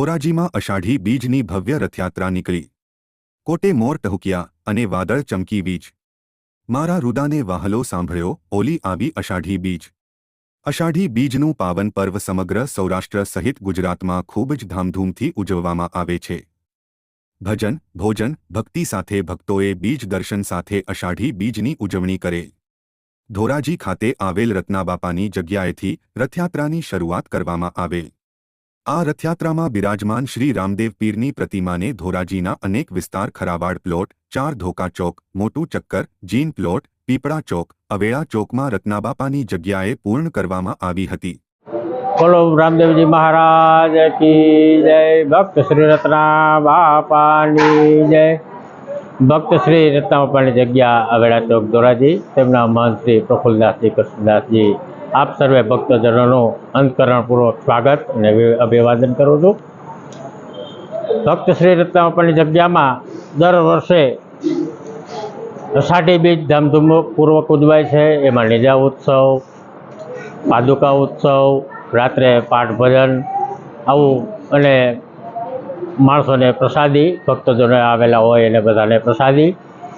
ધોરાજીમાં અષાઢી બીજની ભવ્ય રથયાત્રા નીકળી. કોટે મોર ટહુક્યા અને વાદળ ચમકી બીજ મારા રુદાને વાહલો સાંભળ્યો, ઓલી આવી અષાઢી બીજ. અષાઢી બીજનું પાવન પર્વ સમગ્ર સૌરાષ્ટ્ર સહિત ગુજરાતમાં ખૂબ જ ધામધૂમથી ઉજવવામાં આવે છે. ભજન, ભોજન, ભક્તિ સાથે ભક્તોએ બીજ દર્શન સાથે અષાઢી બીજની ઉજવણી કરે ધોરાજી ખાતે આવેલ રત્નાબાપાની જગ્યાએથી રથયાત્રાની શરૂઆત કરવામાં આવેલ. આ રથયાત્રામાં બિરાજમાન શ્રી રામદેવ પીરની પ્રતિમાને ધોરાજીના અનેક વિસ્તાર ખરાવાડ પ્લોટ, ચાર ધોકા ચોક, મોટું ચક્કર, જીન પ્લોટ, પીપળા ચોક, અવેળા ચોકમાં રત્નાબાપાની જગ્યાએ પૂર્ણ કરવામાં આવી હતી. બોલો રામદેવજી મહારાજ કી જય. ભક્ત શ્રી રત્ના બાપાની જય. ભક્ત શ્રી રત્ના બાપાની જગ્યા અવેડા ચોક ધોરાજી. તેમના મહંત શ્રી પ્રફુલ્લદાસજી કૃષ્ણદાસજી આપ સર્વે ભક્તજનોનું અંતકરણપૂર્વક સ્વાગત અને અભિવાદન કરું છું. ભક્ત શ્રી રત્નાપણની જગ્યામાં દર વર્ષે અષાઢી બીજ ધામધૂમપૂર્વક ઉજવાય છે. એમાં નિજા ઉત્સવ, પાદુકા ઉત્સવ, રાત્રે પાઠ ભજન આવું અને માણસોને પ્રસાદી ભક્તજનો આવેલા હોય એને બધાને પ્રસાદી.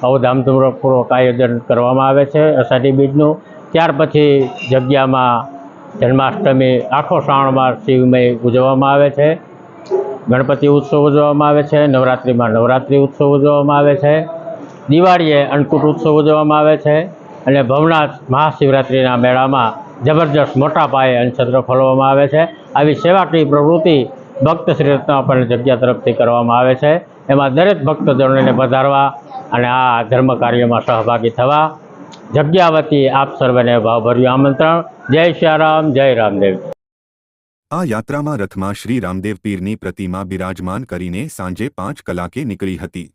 આવું ધામધૂમપૂર્વક આયોજન કરવામાં આવે છે અષાઢી બીજનું. ત્યાર પછી જગ્યામાં જન્માષ્ટમી, આખો શ્રાવણ માસ શિવમય ઉજવવામાં આવે છે. ગણપતિ ઉત્સવ ઉજવવામાં આવે છે. નવરાત્રિમાં નવરાત્રિ ઉત્સવ ઉજવવામાં આવે છે. દિવાળીએ અન્નકૂટ ઉત્સવ ઉજવવામાં આવે છે. અને ભવનાથ મહાશિવરાત્રિના મેળામાં જબરજસ્ત મોટા પાયે અન્નછત્ર ખોલવામાં આવે છે. આવી સેવાકીય પ્રવૃત્તિ ભક્ત શ્રી રત્નાપણ જગ્યા તરફથી કરવામાં આવે છે. એમાં દરેક ભક્તજનોને પધારવા અને આ ધર્મ કાર્યમાં સહભાગી થવા જગ્યા વતી આપ સર્વેને ભાવભર્યું આમંત્રણ. જય શ્યારામ જય રામદેવ. આ યાત્રામાં રથમાં શ્રી રામદેવ પીરની પ્રતિમા બિરાજમાન કરીને સાંજે પાંચ કલાકે નીકળી હતી.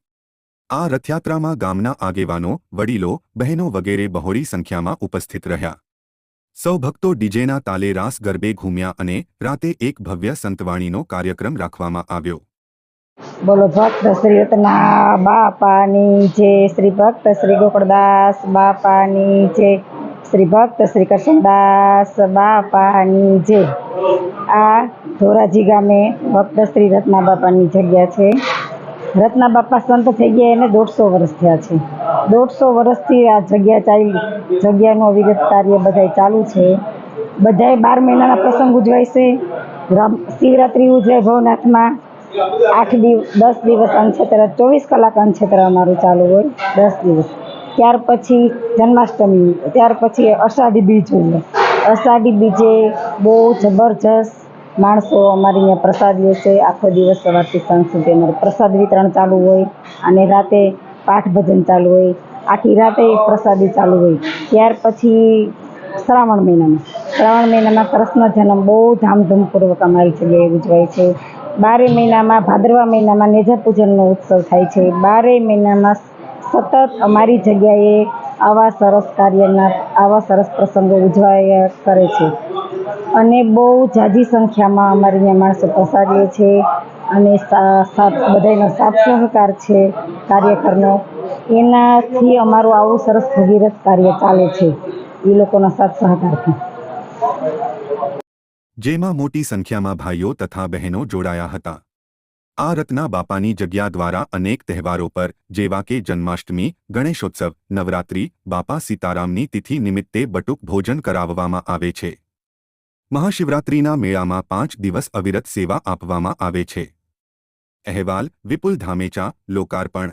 આ રથયાત્રામાં ગામના આગેવાનો, વડીલો, બહેનો વગેરે બહોળી સંખ્યામાં ઉપસ્થિત રહ્યા. સૌ ભક્તો ડીજેના તાલે રાસ ગરબે ઘૂમ્યા અને રાતે એક ભવ્ય સંતવાણીનો કાર્યક્રમ રાખવામાં આવ્યો. બોલો, ભક્ત શ્રી રત્ના બાપાની જય. શ્રી ભક્ત શ્રી ગોકળદાસ બાપાની જય. શ્રી ભક્ત શ્રી કૃષ્ણદાસ બાપાની જય. આ ધોરાજી ગામે ભક્ત શ્રી રત્ના બાપાની જગ્યા છે. રત્ના બાપા સંત થઈ ગયા, એને દોઢસો વર્ષ થયા છે. દોઢસો વર્ષથી આ જગ્યા ચાલી, જગ્યાનું અવિરત કાર્ય બધાય ચાલુ છે. બધાય બાર મહિનાના પ્રસંગ ઉજવાય છે. શિવરાત્રિ ઉજવાય ભવનાથમાં. આઠ દિવસ દિવસ અનક્ષેત્ર ચોવીસ કલાક અનક્ષેત્ર અમારું ચાલુ હોય, દસ દિવસ. ત્યાર પછી જન્માષ્ટમી, ત્યાર પછી અષાઢી બીજ હોય. અષાઢી બીજે બહુ જબરજસ્ત માણસો અમારી અહીંયા પ્રસાદ લે છે. આખો દિવસ સવારથી સાંજ સુધી અમારે પ્રસાદ વિતરણ ચાલુ હોય અને રાતે પાઠ ભજન ચાલુ હોય. આખી રાતે પ્રસાદી ચાલુ હોય. ત્યાર પછી શ્રાવણ મહિનામાં. શ્રાવણ મહિનામાં કૃષ્ણ જન્મ બહુ ધામધૂમપૂર્વક અમારી જગ્યાએ ઉજવાય છે. બારે મહિનામાં, ભાદરવા મહિનામાં નેજા પૂજનનો ઉત્સવ થાય છે. બારે મહિનામાં સતત અમારી જગ્યાએ આવા સરસ કાર્યના, આવા સરસ પ્રસંગો ઉજવાયા કરે છે. અને બહુ જાજી સંખ્યામાં અમારી અહીંયા માણસો પ્રસાદીએ છે અને બધાયનો સાથ સહકાર છે કાર્યકરનો. એનાથી અમારું આવું સરસ ભગીરથ કાર્ય ચાલે છે. એ લોકોના સાથ સહકારથી જેમાં મોટી સંખ્યામાં ભાઈઓ તથા બહેનો જોડાયા હતા. આ રત્ના બાપાની જગ્યા દ્વારા અનેક તહેવારો પર, જેવા કે જન્માષ્ટમી, ગણેશોત્સવ, નવરાત્રિ, બાપા સીતારામની તિથિ નિમિત્તે બટુક ભોજન કરાવવામાં આવે છે. મહાશિવરાત્રિના મેળામાં પાંચ દિવસ અવિરત સેવા આપવામાં આવે છે. અહેવાલ, વિપુલ ધામેચા, લોકાર્પણ